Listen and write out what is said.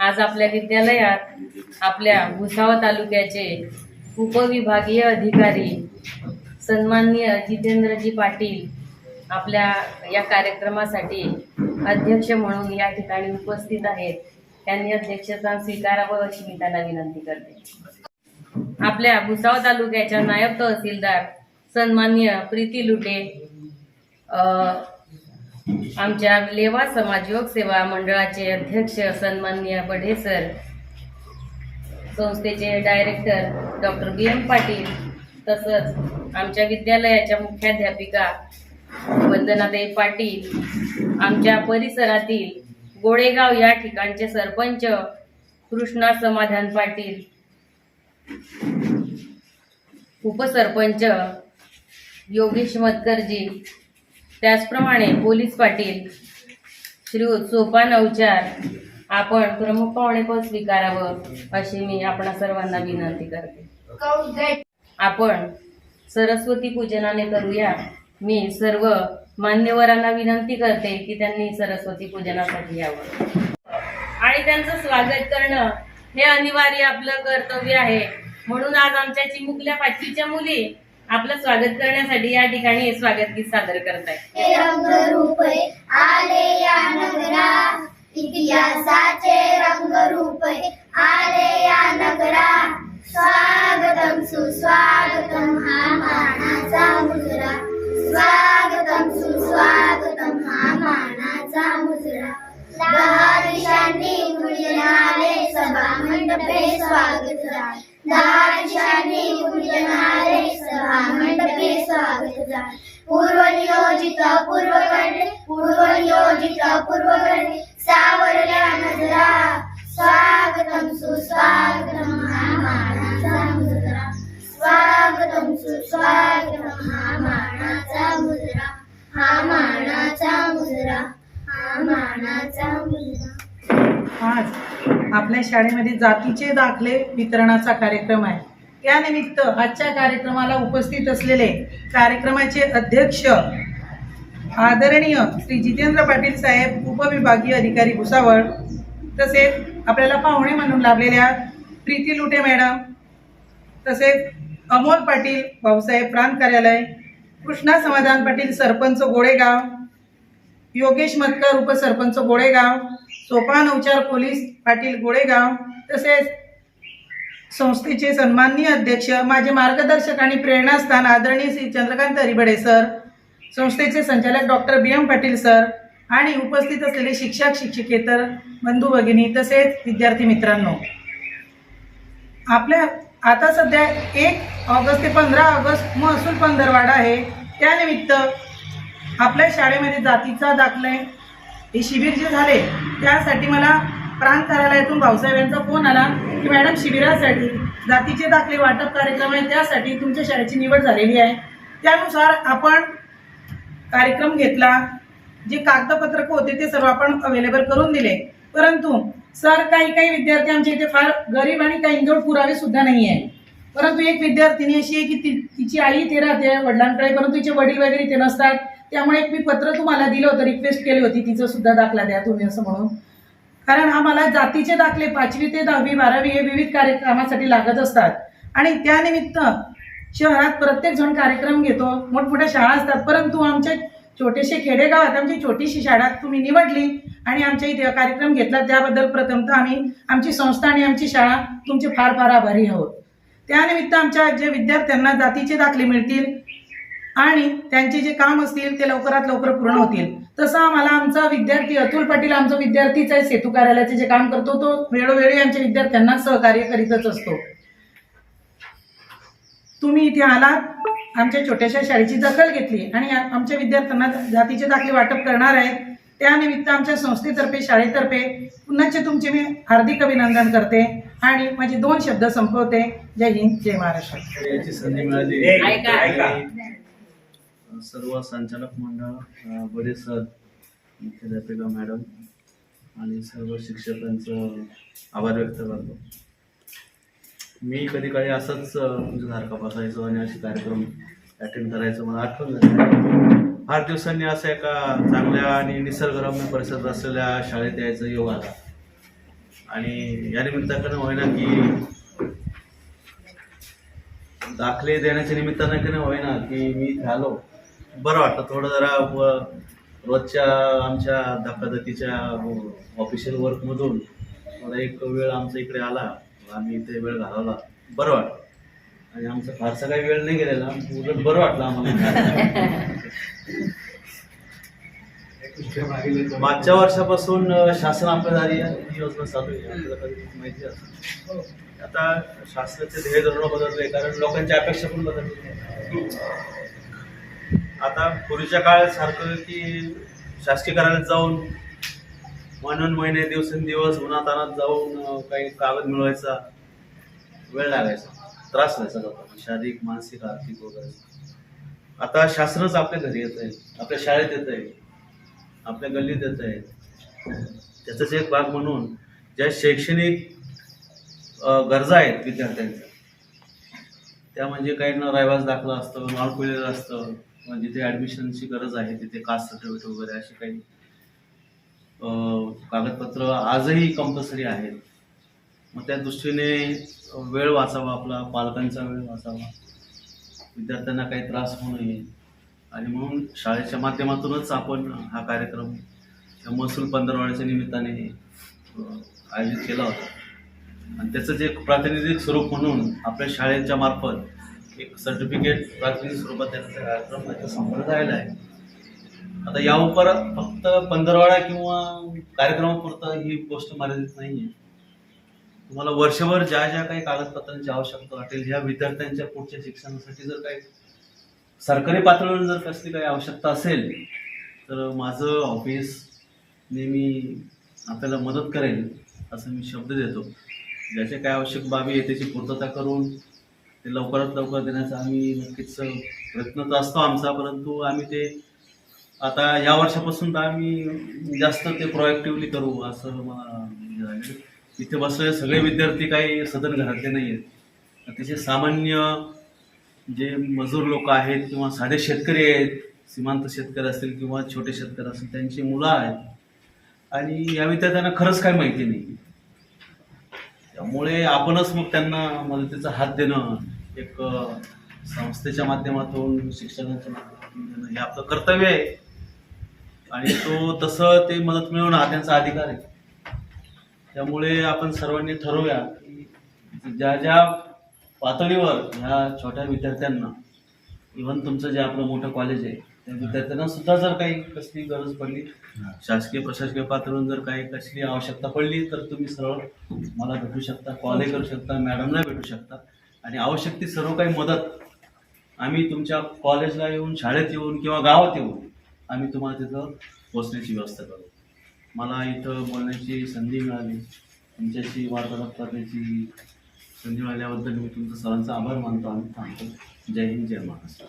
आज आपल्या विद्यालयात आपल्या भुसावळ तालुक्याचे उपविभागीय अधिकारी सन्माननीय जितेंद्रजी पाटील आपल्या या कार्यक्रमासाठी अध्यक्ष म्हणून या ठिकाणी उपस्थित आहेत. त्यांनी अध्यक्षता स्वीकारावं अशी मी त्यांना विनंती करते. आपल्या भुसावळ तालुक्याच्या नायब तहसीलदार सन्माननीय प्रीती लुटे आमच्या लेवा समाज योग सेवा मंडळाचे अध्यक्ष सन्माननीय बढे सर संस्थेचे director doctor B M Patil तसंच आमच्या विद्यालयाच्या मुख्याध्यापिका वंदनाताई पाटील आमच्या परिसरातील गोळेगाव या ठिकाणचे सरपंच कृष्णा समाधान पाटील उपसरपंच योगेश मतकरजी त्याचप्रमाणे पोलीस पाटील श्री सोपान अवचार आपण प्रमुख पाहुणेपद स्वीकारावं अशी मी आपणा सर्वांना विनंती करते. आपण सरस्वती पूजनाने करूया. मी सर्व मान्यवरांना विनंती करते की त्यांनी सरस्वती पूजनासाठी यावं. आणि त्यांचं स्वागत करणं हे अनिवार्य आपलं कर्तव्य आहे. म्हणून आज आमच्या चिमुकल्या पाचवीच्या मुली आपलं स्वागत करण्यासाठी या ठिकाणी स्वागत गीत सादर करत आहे हे रंगरूपे आले या नगरा इतिहासाचे रंगरूपे आले या नगरा स्वागतम सुस्वागतम हा मानाचा मुजरा. स्वागतम सुस्वागतम हा मानाचा मुजरा. दहा दिशांनी गुंजनारे सभा मंडपे स्वागत. दहा स्वागतम हा मानाचा मुजरा हा मानाचा मुजरा हा मानाचा मुजरा आज आपल्या शाळेमध्ये जातीचे दाखले वितरणाचा कार्यक्रम आहे. त्यानिमित्त आजच्या कार्यक्रमाला उपस्थित असलेले कार्यक्रमाचे अध्यक्ष आदरणीय श्री जितेंद्र पाटील साहेब उपविभागीय अधिकारी भुसावळ तसेच आपल्याला पाहुणे म्हणून लाभलेल्या प्रीती लुटे मॅडम तसेच अमोल पाटील भाऊसाहेब प्रांत कार्यालय कृष्णा समाधान पाटील सरपंच गोळेगाव योगेश मतकर उपसरपंच गोळेगाव सोपान उचार पोलीस पाटील गोळेगाव तसेच संस्थेचे सन्माननीय अध्यक्ष माझे मार्गदर्शक आणि प्रेरणास्थान आदरणीय श्री चंद्रकांत हरिभडे सर संस्थेचे संचालक doctor B M Patil sir आणि उपस्थित असलेले शिक्षक शिक्षिकेतर बंधू भगिनी तसेच विद्यार्थी मित्रांनो आपल्या आता सध्या एक ऑगस्ट ते पंधरा ऑगस्ट महसूल पंधरवाडा आहे. त्यानिमित्त आपल्या शाळेमध्ये जातीचा दाखले हे शिबिर जे झाले त्यासाठी मला प्रांत कार्यालयातून भाऊसाहेब यांचा फोन आला की मॅडम शिबिरासाठी जातीचे दाखले वाटप कार्यक्रम आहे त्यासाठी तुमच्या शाळेची निवड झालेली आहे. त्यानुसार आपण कार्यक्रम घेतला. जे कागदपत्रक होते ते सर्व आपण अवेलेबल करून दिले. परंतु सर काही काही विद्यार्थी आमच्या इथे फार गरीब आणि काही इंजोड पुरावे सुद्धा नाही आहे परंतु एक विद्यार्थिनी अशी आहे की ती तिची आई इथे राहते वडिलांकडे परंतु तिचे वडील वगैरे ते नसतात. त्यामुळे एक मी पत्र तुम्हाला दिलं होतं रिक्वेस्ट केली होती तिचं सुद्धा दाखला द्या तुम्ही असं म्हणून. कारण आम्हाला जातीचे दाखले पाचवी ते दहावी बारावी हे विविध कार्यक्रमासाठी लागत असतात. आणि त्यानिमित्त शहरात प्रत्येक जण कार्यक्रम घेतो. मोठमोठ्या शाळा असतात. परंतु आमच्या छोटेसे खेडेगावात आमची छोटीशी शाळा तुम्ही निवडली आणि आमच्या इथे कार्यक्रम घेतला. त्याबद्दल प्रथमतः आम्ही आमची संस्था आणि आमची शाळा तुमचे फार फार आभारी आहोत. त्यानिमित्त आमच्या जे विद्यार्थ्यांना जातीचे दाखले मिळतील आणि त्यांचे जे काम असतील ते लवकरात लवकर पूर्ण होतील. तसं आम्हाला आमचा विद्यार्थी अतुल पाटील आमचा विद्यार्थीच आहे. सेतू कार्यालयाचे जे काम करतो तो वेळोवेळी आमच्या विद्यार्थ्यांना सहकार्य करीतच असतो. तुम्ही इथे आलात. आमच्या छोट्याशा शाळेची दखल घेतली आणि आमच्या विद्यार्थ्यांना जातीचे दाखले वाटप करणार आहेत. त्यानिमित्त आमच्या संस्थेतर्फे शाळेतर्फे पुन्हाचे तुमचे मी हार्दिक अभिनंदन करते आणि माझे दोन शब्द संपवते. जय हिंद जय महाराष्ट्र. याची संधी मिळाली. ऐका. आणि सर्व संचालक मंडळ बडे सर मुख्याध्यापिका मॅडम आणि सर्व शिक्षकांचं आभार व्यक्त करतो. मी कधी काळी असंच अ, तुमच्यासारखा म्हणजे बसायचो आणि असे कार्यक्रम अटेंड करायचो. मला आठवण फार दिवसांनी असं एका चांगल्या आणि निसर्गरम्य परिसरात असलेल्या शाळेत यायचं योग आला आणि या निमित्तानं होईना की दाखले देण्याच्या निमित्तानं की नाही होईना की मी झालो आलो. बरं वाटतं थोडं जरा व- रोजच्या आमच्या धकाधकीच्या ऑफिशियल वर्कमधून थोडा एक वेळ आमचा इकडे आला. आम्ही इथे वेळ घालवला. बरं वाटलं. आणि आमचा फारसा काही वेळ नाही गेलेला. उलट बरं वाटलं आम्हाला. मागच्या वर्षापासून शासन आपल्या दारी आहे, ही योजना चालू आहे. आपल्याला माहिती असेल आता शासनाचे ध्येय धोरण बदलले कारण लोकांची अपेक्षा पण बदलली आता पूर्वीच्या काळात सारखं की शासकीय कार्यालयात जाऊन म्हणून महिने दिवसेंदिवस उन्हात अनात जाऊन काही कागद मिळवायचा वेळ लागायचा. त्रास व्हायचा लोकांना म्हणजे शारीरिक मानसिक आर्थिक वगैरे. आता शासनच आपल्या घरी येत आहे आपल्या शाळेत येत आहे आपल्या गल्लीत येत आहे. त्याचाच एक भाग म्हणून ज्या शैक्षणिक गरजा आहेत विद्यार्थ्यांच्या त्या म्हणजे काही न रहिवास दाखला असतं नाव पिळलेलं असतं म्हणजे जिथे ॲडमिशनची गरज आहे तिथे कास्ट सर्टिफिकेट वगैरे अशी काही कागदपत्र आजही कंपल्सरी आहेत. मग त्या दृष्टीने वेळ वाचावा आपला पालकांचा वेळ वाचावा. विद्यार्थ्यांना काही त्रास होऊ नये. आणि म्हणून शाळेच्या माध्यमातूनच आपण हा कार्यक्रम या महसूल पंधरवाड्याच्या निमित्ताने आयोजित केला होता. आणि त्याचं एक प्रातिनिधिक स्वरूप म्हणून आपल्या शाळेच्या मार्फत एक सर्टिफिकेट प्रातिनिधिक स्वरूपात त्याचा कार्यक्रम त्याचा संपन्न झालेला आहे. आता या उपर फक्त पंधरवाडा किंवा कार्यक्रमापुरतं ही गोष्ट मर्यादित नाही आहे तुम्हाला वर्षभर ज्या ज्या काही कागदपत्रांची आवश्यकता वाटेल ह्या विद्यार्थ्यांच्या पुढच्या शिक्षणासाठी जर काही सरकारी पातळीवर जर कसली काही आवश्यकता असेल तर माझं ऑफिस नेहमी आपल्याला मदत करेल असं मी शब्द देतो. ज्याचे काय आवश्यक बाबी आहे त्याची पूर्तता करून ते लवकरात लवकर देण्याचा आम्ही नक्कीच प्रयत्न तर असतो आमचा परंतु आम्ही ते आता या वर्षापासून तर आम्ही जास्त ते प्रोएक्टिव्हली करू असं मला म्हणजे इथे बसलेले सगळे विद्यार्थी काही सदन घरातले नाही आहेत अतिशय सामान्य जे मजूर लोक आहेत किंवा साधे शेतकरी आहेत सीमांत शेतकरी असतील किंवा छोटे शेतकरी असतील त्यांची मुलं आहेत. आणि या विद्यार्थ्यांना खरंच काय माहिती नाही. त्यामुळे आपणच मग त्यांना मदतीचा हात देणं एक संस्थेच्या माध्यमातून शिक्षणाच्या माध्यमातून देणं हे आपलं कर्तव्य आहे. आणि तो तसं ते मदत मिळवणं हा त्यांचा अधिकार आहे. त्यामुळे आपण सर्वांनी ठरवूया की ज्या ज्या पातळीवर ह्या छोट्या विद्यार्थ्यांना इव्हन तुमचं जे आपलं मोठं कॉलेज आहे त्या विद्यार्थ्यांना सुद्धा जर काही कसली गरज पडली शासकीय प्रशासकीय पातळीवर जर काही कसली आवश्यकता पडली तर तुम्ही सरळ मला भेटू शकता कॉलही करू शकता मॅडमला भेटू शकता. आणि आवश्यक ती सर्व काही मदत आम्ही तुमच्या कॉलेजला येऊन शाळेत येऊन किंवा गावात येऊन आम्ही तुम्हाला तिथं बसण्याची व्यवस्था करू. मला इथं बोलण्याची संधी मिळाली. तुमच्याशी वार्तालाप करण्याची संधी मिळाल्याबद्दल मी तुमचं सरांचा आभार मानतो आणि थांबतो. जय हिंद जय महाराष्ट्र.